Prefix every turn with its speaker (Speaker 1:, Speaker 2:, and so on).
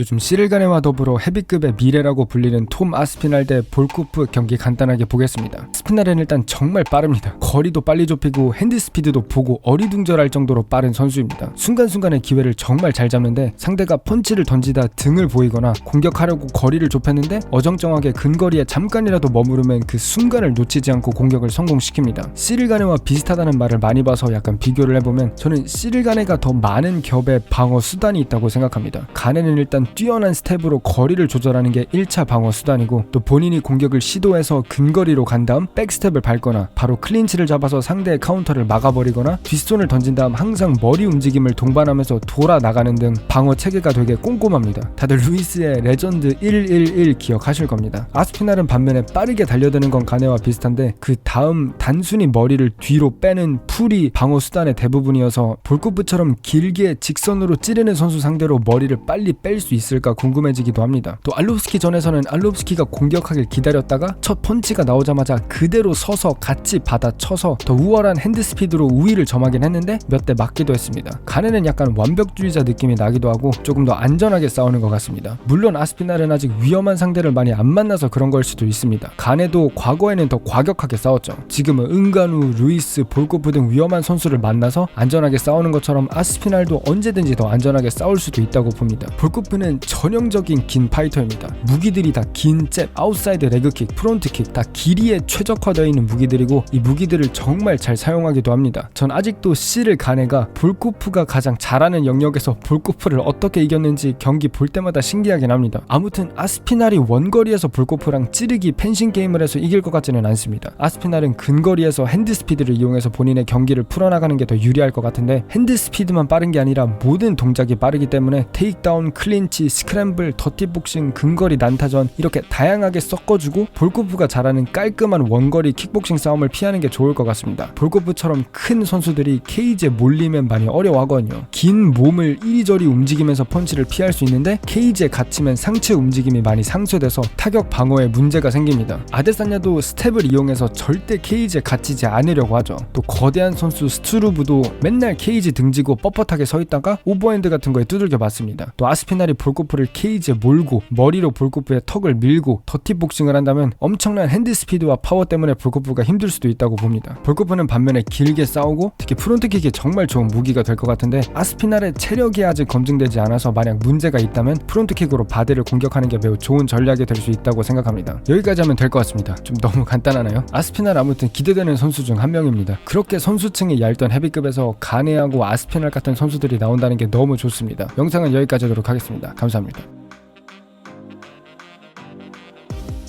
Speaker 1: 요즘 시릴가네와 더불어 헤비급의 미래라고 불리는 톰 아스피날 대 볼코프 경기 간단하게 보겠습니다. 스피날은 일단 정말 빠릅니다. 거리도 빨리 좁히고 핸드 스피드도 보고 어리둥절할 정도로 빠른 선수입니다. 순간순간의 기회를 정말 잘 잡는데 상대가 펀치를 던지다 등을 보이거나 공격하려고 거리를 좁혔는데 어정쩡하게 근거리에 잠깐이라도 머무르면 그 순간을 놓치지 않고 공격을 성공시킵니다. 시릴가네와 비슷하다는 말을 많이 봐서 약간 비교를 해보면 저는 시릴가네가 더 많은 겹의 방어 수단이 있다고 생각합니다. 가네는 일단 뛰어난 스텝으로 거리를 조절하는 게 1차 방어 수단이고 또 본인이 공격을 시도해서 근거리로 간 다음 백스텝을 밟거나 바로 클린치를 잡아서 상대의 카운터를 막아버리거나 뒷손을 던진 다음 항상 머리 움직임을 동반하면서 돌아 나가는 등 방어 체계가 되게 꼼꼼합니다. 다들 루이스의 레전드 111 기억하실 겁니다. 아스피날은 반면에 빠르게 달려드는 건 가네와 비슷한데 그 다음 단순히 머리를 뒤로 빼는 풀이 방어 수단의 대부분이어서 볼코프처럼 길게 직선으로 찌르는 선수 상대로 머리를 빨리 뺄 수 있을까 궁금해지기도 합니다. 또 알롭스키 전에서는 알롭스키가 공격하길 기다렸다가 첫 펀치가 나오자마자 그대로 서서 같이 받아 쳐서 더 우월한 핸드 스피드로 우위를 점하긴 했는데 몇 대 맞기도 했습니다. 가네는 약간 완벽주의자 느낌이 나기도 하고 조금 더 안전하게 싸우는 것 같습니다. 물론 아스피날은 아직 위험한 상대를 많이 안 만나서 그런 걸 수도 있습니다. 가네도 과거에는 더 과격하게 싸웠죠. 지금은 은간우, 루이스, 볼코프 등 위험한 선수를 만나서 안전하게 싸우는 것처럼 아스피날도 언제든지 더 안전하게 싸울 수도 있다고 봅니다. 볼코프는 전형적인 긴 파이터입니다. 무기들이 다 긴 잽, 아웃사이드 레그킥, 프론트킥 다 길이에 최적화되어 있는 무기들이고 이 무기들을 정말 잘 사용하기도 합니다. 전 아직도 시를 가네가 볼코프가 가장 잘하는 영역에서 볼코프를 어떻게 이겼는지 경기 볼 때마다 신기하긴 합니다. 아무튼 아스피날이 원거리에서 볼코프랑 찌르기 펜싱 게임을 해서 이길 것 같지는 않습니다. 아스피날은 근거리에서 핸드 스피드를 이용해서 본인의 경기를 풀어나가는 게 더 유리할 것 같은데 핸드 스피드만 빠른 게 아니라 모든 동작이 빠르기 때문에 테이크다운, 클린 치, 스크램블, 더티복싱, 근거리 난타전 이렇게 다양하게 섞어주고 볼코프가 잘하는 깔끔한 원거리 킥복싱 싸움을 피하는 게 좋을 것 같습니다. 볼코프처럼 큰 선수들이 케이지에 몰리면 많이 어려워하거든요. 긴 몸을 이리저리 움직이면서 펀치를 피할 수 있는데 케이지에 갇히면 상체 움직임이 많이 상쇄돼서 타격 방어에 문제가 생깁니다. 아데사냐도 스텝을 이용해서 절대 케이지에 갇히지 않으려고 하죠. 또 거대한 선수 스트루브도 맨날 케이지 등지고 뻣뻣하게 서 있다가 오버핸드 같은 거에 두들겨 맞습니다. 또 아스피날이 볼코프를 케이지에 몰고 머리로 볼코프의 턱을 밀고 더티 복싱을 한다면 엄청난 핸드 스피드와 파워 때문에 볼코프가 힘들 수도 있다고 봅니다. 볼코프는 반면에 길게 싸우고 특히 프론트킥이 정말 좋은 무기가 될 것 같은데 아스피날의 체력이 아직 검증되지 않아서 만약 문제가 있다면 프론트킥으로 바디를 공격하는 게 매우 좋은 전략이 될 수 있다고 생각합니다. 여기까지 하면 될 것 같습니다. 좀 너무 간단하나요? 아스피날 아무튼 기대되는 선수 중 한 명입니다. 그렇게 선수층이 얇던 헤비급에서 가네하고 아스피날 같은 선수들이 나온다는 게 너무 좋습니다. 영상은 여기까지 하도록 하겠습니다. 감사합니다.